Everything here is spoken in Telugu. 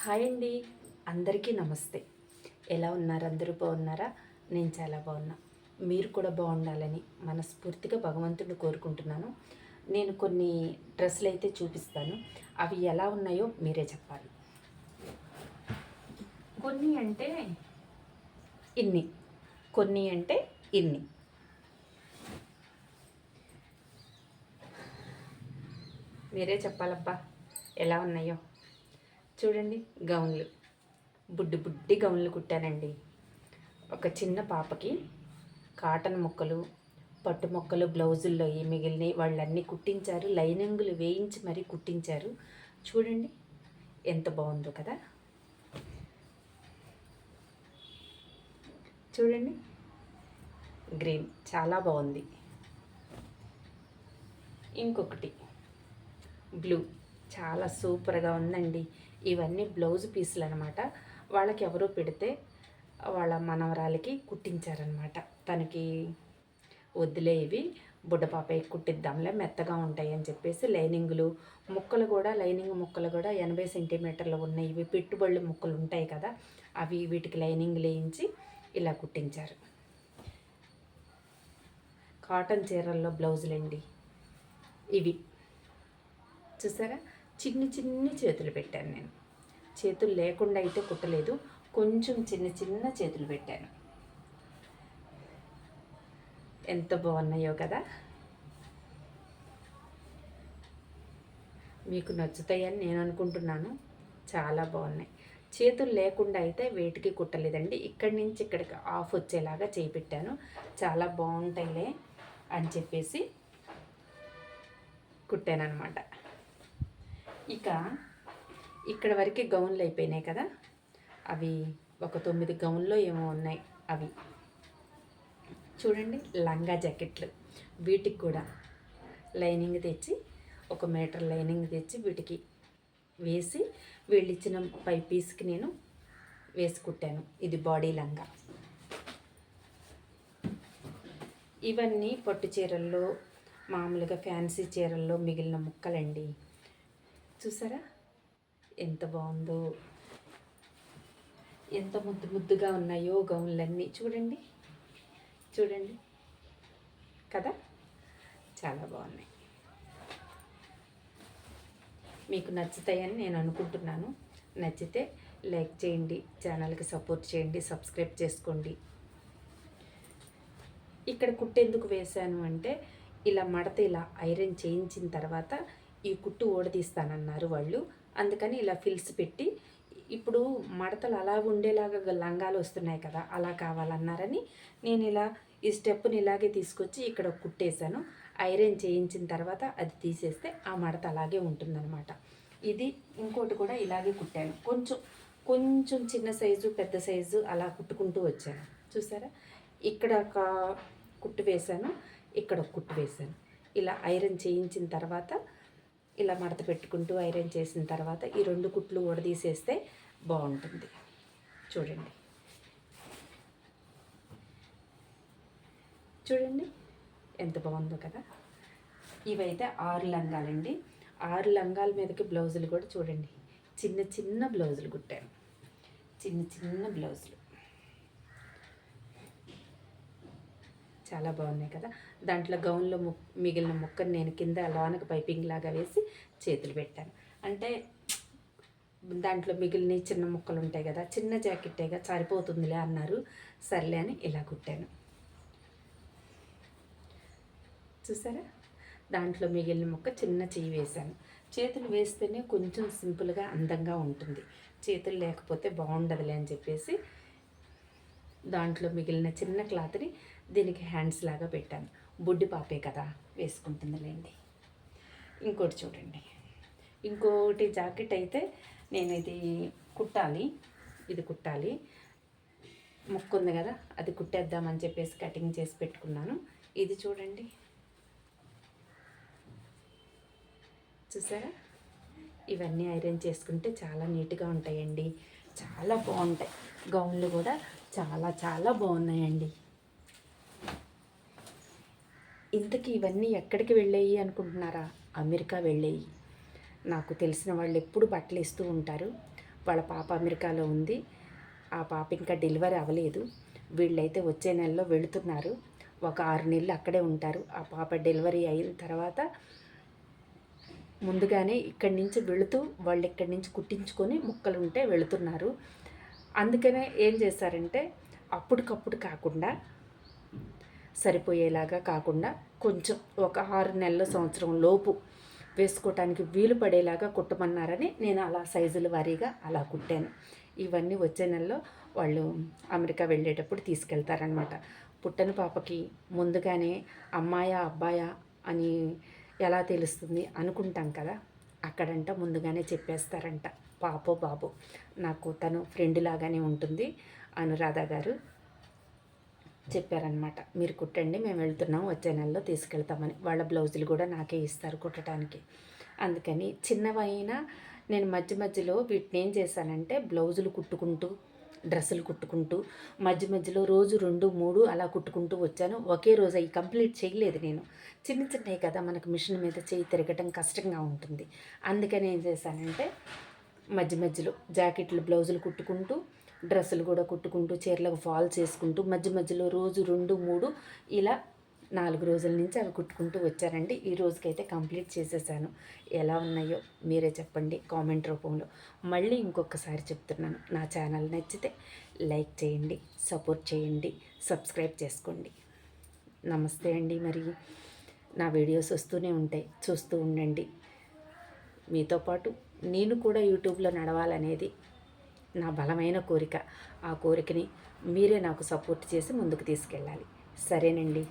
హాయ్ అండి. అందరికీ నమస్తే. ఎలా ఉన్నారు? అందరూ బాగున్నారా? నేను చాలా బాగున్నా. మీరు కూడా బాగుండాలని మనస్ఫూర్తిగా భగవంతుడిని కోరుకుంటున్నాను. నేను కొన్ని డ్రెస్సులు అయితే చూపిస్తాను. అవి ఎలా ఉన్నాయో మీరే చెప్పాలి. కొన్ని అంటే? ఇన్ని. కొన్ని అంటే ఇన్ని. మీరే చెప్పాలబ్బా. ఎలా ఉన్నాయో? చూడండి గౌన్లు. బుడ్డి బుడ్డి గౌన్లు కుట్టానండి. ఒక చిన్న పాపకి కాటన్ ముక్కలు పట్టు మొక్కలు బ్లౌజుల్లో ఏ మిగిలినవి వాళ్ళన్నీ కుట్టించారు. లైనింగులు వేయించి మరీ కుట్టించారు. చూడండి ఎంత బాగుందో కదా. చూడండి గ్రీన్ చాలా బాగుంది. ఇంకొకటి బ్లూ. చాలా సూపర్గా ఉందండి. ఇవన్నీ బ్లౌజ్ పీసులు అనమాట వాళ్ళకి ఎవరో పెడితే వాళ్ళ మనవరాలకి కుట్టించారనమాట. తనకి వద్దులే ఇవి బుడ్డపాపయ్య కుట్టిద్దాంలే మెత్తగా ఉంటాయి అని చెప్పేసి లైనింగ్లు ముక్కలు కూడా లైనింగ్ ముక్కలు కూడా ఎనభై సెంటీమీటర్లు ఉన్నాయి. ఇవి పెట్టుబడులు ముక్కలు ఉంటాయి కదా అవి వీటికి లైనింగ్ వేయించి ఇలా కుట్టించారు. కాటన్ చీరల్లో బ్లౌజులండి. ఇవి. చూసారా? చిన్ని చిన్ని చేతులు పెట్టాను నేను. చేతులు లేకుండా అయితే కుట్టలేదు. కొంచెం చిన్న చిన్న చేతులు పెట్టాను. ఎంత బాగున్నాయో కదా? మీకు నచ్చుతాయని నేను అనుకుంటున్నాను. చాలా బాగున్నాయి. చేతులు లేకుండా అయితే వేటికి కుట్టలేదండి. ఇక్కడి నుంచి ఇక్కడికి ఆఫ్ వచ్చేలాగా చేపెట్టాను చాలా బాగుంటాయిలే అని చెప్పేసి కుట్టాను అనమాట ఇక ఇక్కడ వరకు గౌన్లు అయిపోయినాయి కదా? అవి ఒక తొమ్మిది గౌన్లో ఏమో ఉన్నాయి అవి. చూడండి లంగా జాకెట్లు. వీటికి కూడా లైనింగ్ తెచ్చి ఒక మీటర్ లైనింగ్ తెచ్చి వీటికి వేసి వీళ్ళు ఇచ్చిన పై పీస్కి నేను వేసుకుట్టాను ఇది బాడీ లంగా. ఇవన్నీ పట్టు చీరల్లో మామూలుగా ఫ్యాన్సీ చీరల్లో మిగిలిన ముక్కలండి. చూసారా? ఎంత బాగుందో. ఎంత ముద్దు ముద్దుగా ఉన్నాయో గౌన్లన్నీ చూడండి. చూడండి. కదా? చాలా బాగున్నాయి. మీకు నచ్చుతాయని నేను అనుకుంటున్నాను. నచ్చితే లైక్ చేయండి ఛానల్కి సపోర్ట్ చేయండి సబ్స్క్రైబ్ చేసుకోండి. ఇక్కడ కుట్టేందుకు వేశాను అంటే ఇలా మడత ఇలా ఐరన్ చేయించిన తర్వాత ఈ కుట్టు ఓడదీస్తానన్నారు వాళ్ళు. అందుకని ఇలా ఫిల్స్ పెట్టి ఇప్పుడు మడతలు అలా ఉండేలాగా లంగాలు వస్తున్నాయి కదా అలా కావాలన్నారని నేను ఇలా ఈ స్టెప్ని ఇలాగే తీసుకొచ్చి ఇక్కడ కుట్టేశాను. ఐరన్ చేయించిన తర్వాత అది తీసేస్తే ఆ మడత అలాగే ఉంటుందన్నమాట. ఇది ఇంకోటి కూడా ఇలాగే కుట్టాను. కొంచెం కొంచెం చిన్న సైజు పెద్ద సైజు అలా కుట్టుకుంటూ వచ్చాను. చూసారా? ఇక్కడ ఒక కుట్టు వేశాను ఇక్కడ ఒక కుట్టు వేశాను. ఇలా ఐరన్ చేయించిన తర్వాత ఇలా మడత పెట్టుకుంటూ ఐరన్ చేసిన తర్వాత ఈ రెండు కుట్లు ఊడదీసేస్తే బాగుంటుంది. చూడండి. చూడండి ఎంత బాగుందో కదా. ఇవైతే ఆరు లంగాలండి. ఆరు లంగాల మీదకి బ్లౌజులు కూడా చూడండి. చిన్న చిన్న బ్లౌజులు కుట్టాను. చిన్న చిన్న బ్లౌజులు. చాలా బాగున్నాయి కదా. దాంట్లో గౌన్లో ముక్ మిగిలిన ముక్కను నేను కింద లోనకి పైపింగ్ లాగా వేసి చేతులు పెట్టాను. అంటే దాంట్లో మిగిలిన చిన్న ముక్కలు ఉంటాయి కదా చిన్న జాకెట్టేగా సరిపోతుందిలే అన్నారు. సర్లే అని ఇలా కుట్టాను. చూసారా? దాంట్లో మిగిలిన ముక్క చిన్న చెయ్యి వేశాను. చేతులు వేస్తేనే కొంచెం సింపుల్గా అందంగా ఉంటుంది. చేతులు లేకపోతే బాగుండదులే అని చెప్పేసి దాంట్లో మిగిలిన చిన్న క్లాత్ని దీనికి హ్యాండ్స్ లాగా పెట్టాను. బుడ్డి పాపే కదా వేసుకుంటుందిలేండి. ఇంకోటి చూడండి. ఇంకోటి జాకెట్ అయితే నేను ఇది కుట్టాలి. ఇది కుట్టాలి. ముక్కు ఉంది కదా అది కుట్టేద్దామని చెప్పేసి కటింగ్ చేసి పెట్టుకున్నాను. ఇది చూడండి. చూసారా? ఇవన్నీ ఐరన్ చేసుకుంటే చాలా నీట్గా ఉంటాయండి. చాలా బాగుంటాయి. గౌన్లు కూడా చాలా చాలా బాగున్నాయండి. ఇంతకీ ఇవన్నీ ఎక్కడికి వెళ్ళాయి అనుకుంటున్నారా? అమెరికా వెళ్ళాయి. నాకు తెలిసిన వాళ్ళు ఎప్పుడు బట్టలు ఇస్తూ ఉంటారు. వాళ్ళ పాప అమెరికాలో ఉంది. ఆ పాప ఇంకా డెలివరీ అవ్వలేదు. వీళ్ళైతే వచ్చే నెలలో వెళుతున్నారు. ఒక ఆరు నెలలు అక్కడే ఉంటారు. ఆ పాప డెలివరీ అయిన తర్వాత ముందుగానే ఇక్కడి నుంచి వెళుతూ వాళ్ళు ఇక్కడి నుంచి కుట్టించుకొని ముక్కలు ఉంటే వెళుతున్నారు. అందుకనే ఏం చేశారంటే అప్పటికప్పుడు కాకుండా సరిపోయేలాగా కాకుండా కొంచెం ఒక ఆరు నెలల సంవత్సరం లోపు వేసుకోవటానికి వీలు పడేలాగా కుట్టమన్నారని నేను అలా సైజుల వారీగా అలా కుట్టాను. ఇవన్నీ వచ్చే నెలలో వాళ్ళు అమెరికా వెళ్ళేటప్పుడు తీసుకెళ్తారనమాట పుట్టని పాపకి ముందుగానే అమ్మాయా అబ్బాయా అని ఎలా తెలుస్తుంది అనుకుంటాం కదా అక్కడంట ముందుగానే చెప్పేస్తారంట. పాపో బాబో నాకు తను ఫ్రెండ్ లాగానే ఉంటుంది అనురాధ గారు చెప్పారనమాట మీరు కుట్టండి మేము వెళ్తున్నాం వచ్చే నెలలో తీసుకెళ్తామని. వాళ్ళ బ్లౌజులు కూడా నాకే ఇస్తారు కుట్టడానికి అందుకని చిన్నవైనా నేను మధ్య మధ్యలో వీటిని ఏం చేశానంటే బ్లౌజులు కుట్టుకుంటూ డ్రెస్సులు కుట్టుకుంటూ మధ్య మధ్యలో రోజు రెండు మూడు అలా కుట్టుకుంటూ వచ్చాను. ఒకే రోజు అవి కంప్లీట్ చేయలేదు నేను. చిన్న చిన్నవి కదా మనకు మిషన్ మీద చేయి తిరగటం కష్టంగా ఉంటుంది. అందుకని ఏం చేశానంటే మధ్య మధ్యలో జాకెట్లు బ్లౌజులు కుట్టుకుంటూ డ్రెస్సులు కూడా కుట్టుకుంటూ చీరలకు ఫాల్ చేసుకుంటూ మధ్య మధ్యలో రోజు రెండు మూడు ఇలా నాలుగు రోజుల నుంచి అవి కుట్టుకుంటూ వచ్చారండి. ఈ రోజుకైతే కంప్లీట్ చేసేసాను. ఎలా ఉన్నాయో మీరే చెప్పండి కామెంట్ రూపంలో. మళ్ళీ ఇంకొకసారి చెప్తున్నాను. నా ఛానల్ నచ్చితే లైక్ చేయండి సపోర్ట్ చేయండి సబ్స్క్రైబ్ చేసుకోండి. నమస్తే అండి మరి. నా వీడియోస్ వస్తూనే ఉంటాయి. చూస్తూ ఉండండి. మీతో పాటు నేను కూడా యూట్యూబ్లో నడవాలనేది నా బలమైన కోరిక. ఆ కోరికని మీరే నాకు సపోర్ట్ చేసి ముందుకు తీసుకెళ్ళాలి. సరేనండి.